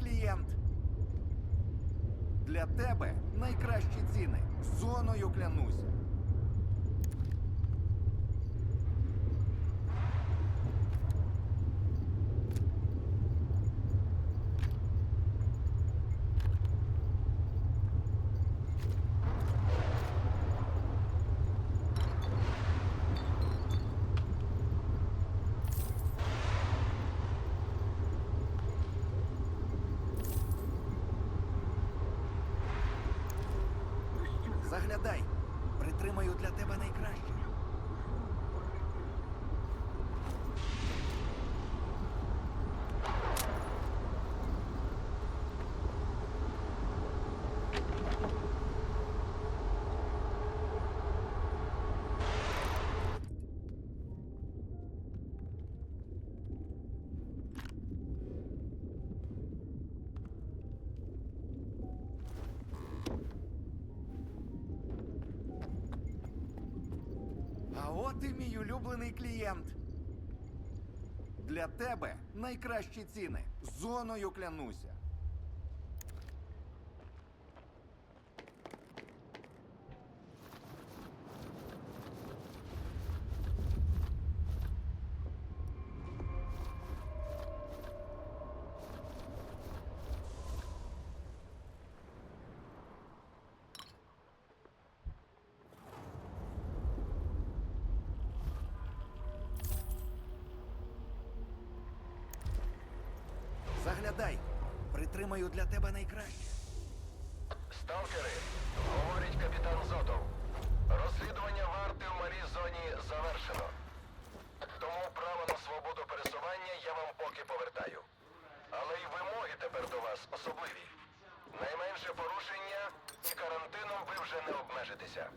клієнт. Для тебе найкращі ціни. Зоною клянусь. Притримаю для тебе найкраще. А от і мій улюблений клієнт. Для тебе найкращі ціни. Зоною клянуся. Притримаю для тебе найкраще. Сталкери, говорить капітан Зотов. Розслідування варти в малій зоні завершено. Тому право на свободу пересування я вам поки повертаю. Але й вимоги тепер до вас особливі. Найменше порушення і карантином ви вже не обмежитеся.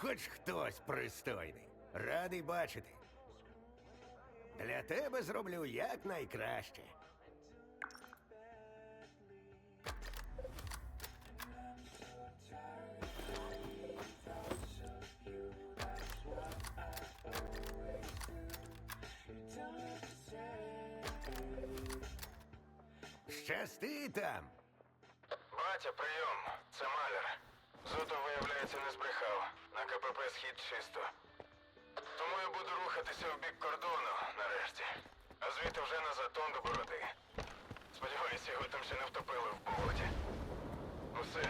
Хоч хтось пристойний. Радий бачити. Для тебе зроблю якнайкраще. Щасти там. Батя, прийом. Це маляр. Зотов, виявляється, не збрехав. На КПП схід чисто. Тому я буду рухатися в бік кордону нарешті. А звідти вже на затон до бороди. Сподіваюся, його там ще не втопили в болоті. Усе,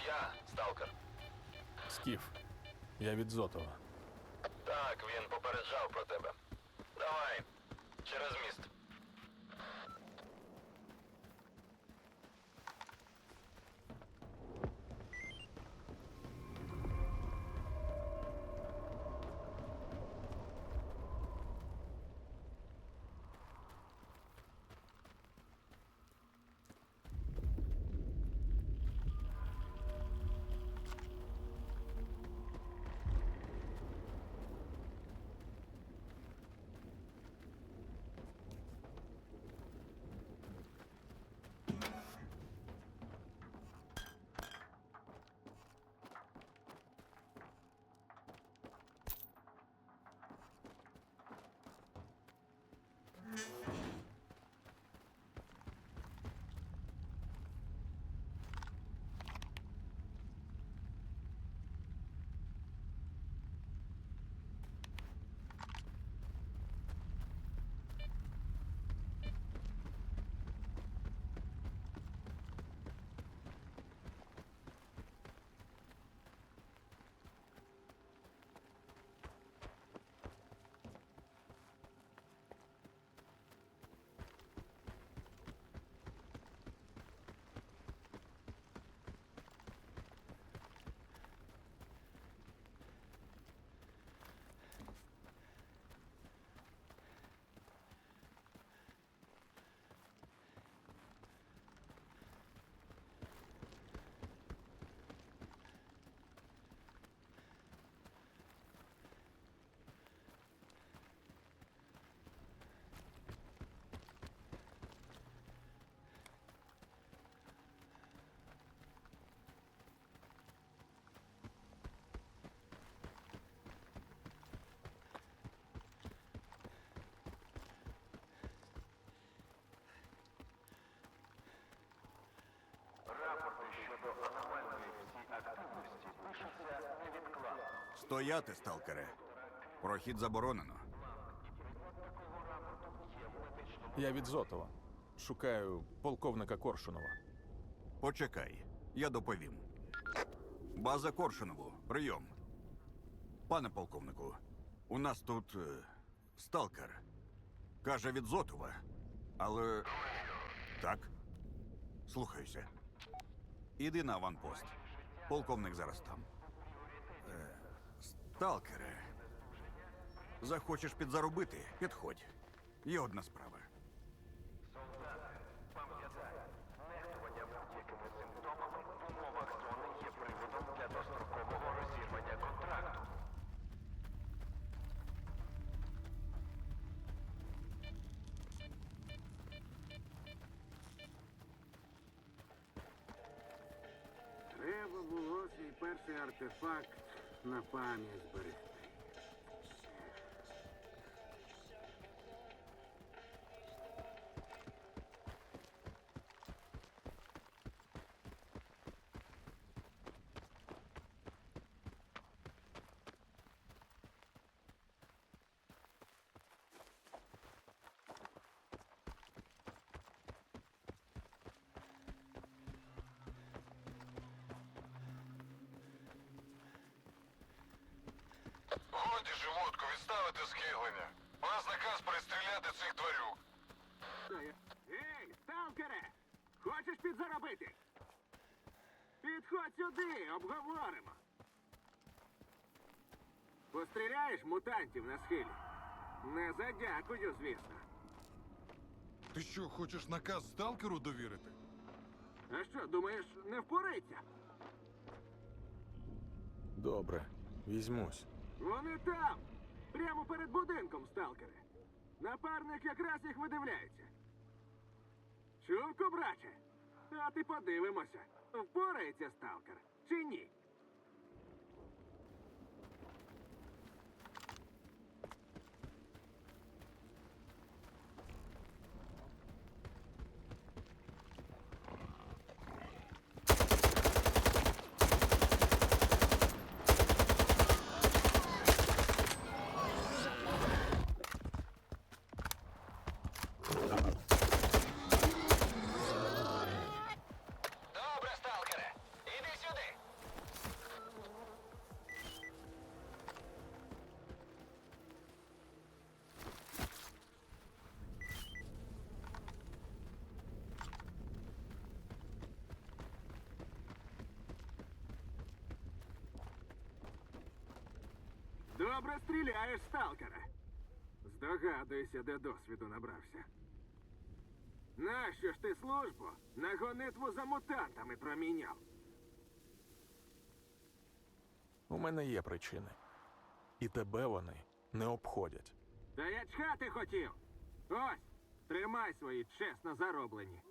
відбій. Сталкер. Скіф. Я від Зотова. Так, він попереджав про Стояти, сталкере. Прохід заборонено. Я від Зотова. Шукаю полковника Коршунова. Почекай, я доповім. База Коршунову, прийом. Пане полковнику, у нас тут е, сталкер. Каже від Зотова. Але. Так. Слухаюся. Іди на аванпост. Полковник зараз там. Сталкере. Захочеш підзаробити? Підходь. Є одна справа. Треба було свій перший артефакт на пам'ять зберегти. Годі животку відставити схилення. У нас наказ перестріляти цих тварюк. Ей, сталкере! Хочеш підзаробити? Підходь сюди, обговоримо. Постріляєш мутантів на схилі? Не задякую, звісно. Ти що, хочеш наказ сталкеру довірити? А що, думаєш, не впорається? Добре, візьмусь. Вони там, прямо перед будинком, сталкери. Напарник якраз їх видивляється. Чувку, браче, А ти подивимося, впорається сталкер чи ні? Добре, сталкере. Іди сюди. Добре стріляєш, сталкере. Здогадуюся, де досвіду набрався. Нащо ж ти службу на гонитву за мутантами проміняв? У мене є причини. І тебе вони не обходять. Та я чхати хотів. Ось, тримай свої чесно зароблені.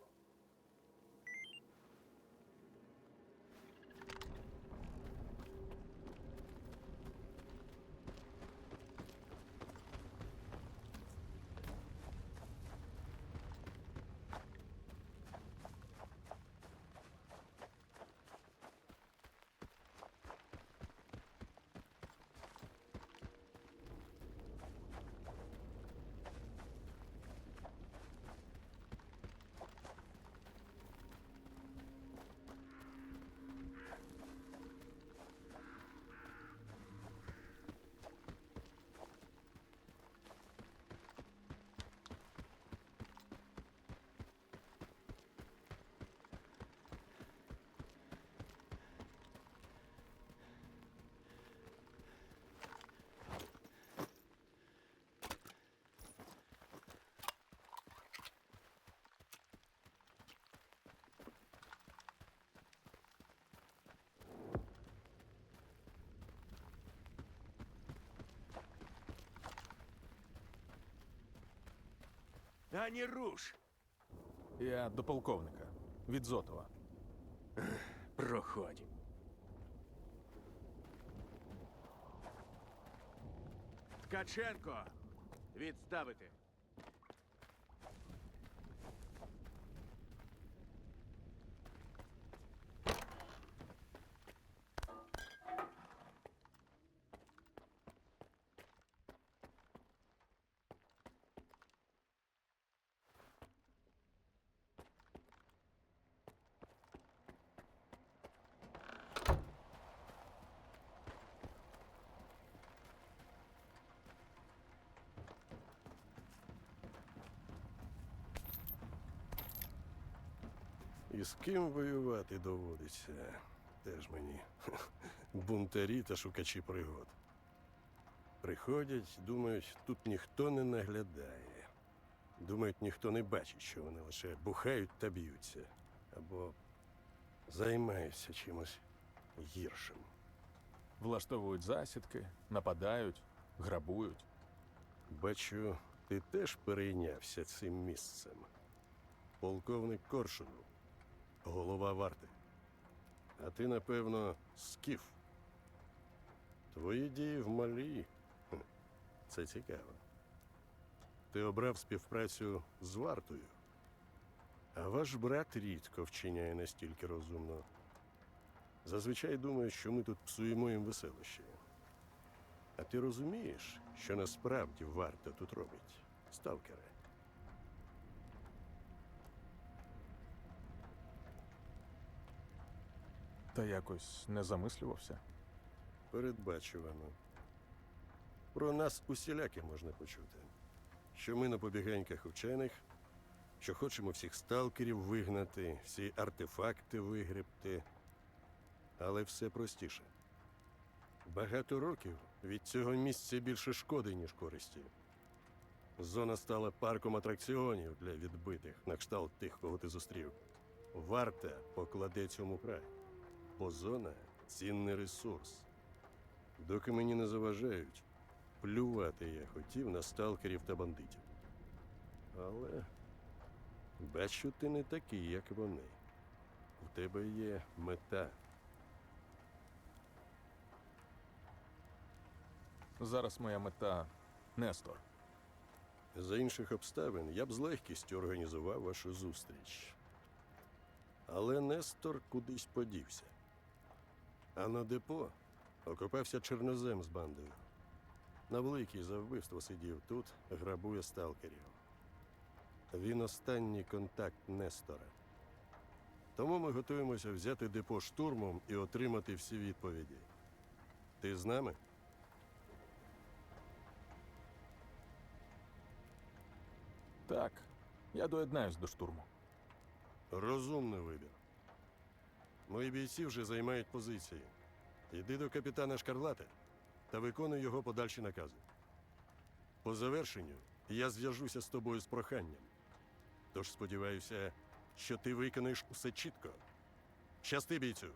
Ані руш! Я до полковника від Зотова. Проходь. Ткаченко! Відставити. І з ким воювати доводиться? Теж мені. Бунтарі та шукачі пригод. Приходять, думають, тут ніхто не наглядає. Думають, ніхто не бачить, що вони лише бухають та б'ються. Або займаються чимось гіршим. Влаштовують засідки, нападають, грабують. Бачу, ти теж перейнявся цим місцем. Полковник Коршунов, голова варти. А ти, напевно, скіф. Твої дії в малі. Це цікаво. Ти обрав співпрацю з вартою. А ваш брат рідко вчиняє настільки розумно. Зазвичай думає, що ми тут псуємо їм веселище. А ти розумієш, що насправді варта тут робить, сталкере? Та якось не замислювався. Передбачувано. Про нас усіляке можна почути. Що ми на побіганьках учених, що хочемо всіх сталкерів вигнати, всі артефакти вигребти. Але все простіше. Багато років від цього місця більше шкоди, ніж користі. Зона стала парком атракціонів для відбитих, на кшталт тих, кого ти зустрів. Варта покладе цьому край, бо зона цінний ресурс. Доки мені не заважають, плювати я хотів на сталкерів та бандитів. Але бачу, ти не такий, як вони. У тебе є мета. Зараз моя мета Нестор. За інших обставин я б з легкістю організував вашу зустріч. Але Нестор кудись подівся. А на депо окопався чорнозем з бандою. На великий за вбивство сидів тут, грабує сталкерів. Він останній контакт Нестора. Тому ми готуємося взяти депо штурмом і отримати всі відповіді. Ти з нами? Так, я доєднаюсь до штурму. Розумний вибір. Мої бійці вже займають позиції. Йди до капітана Шкарлати та виконуй його подальші накази. По завершенню я зв'яжуся з тобою з проханням. Тож сподіваюся, що ти виконаєш усе чітко. Щасти бійцю!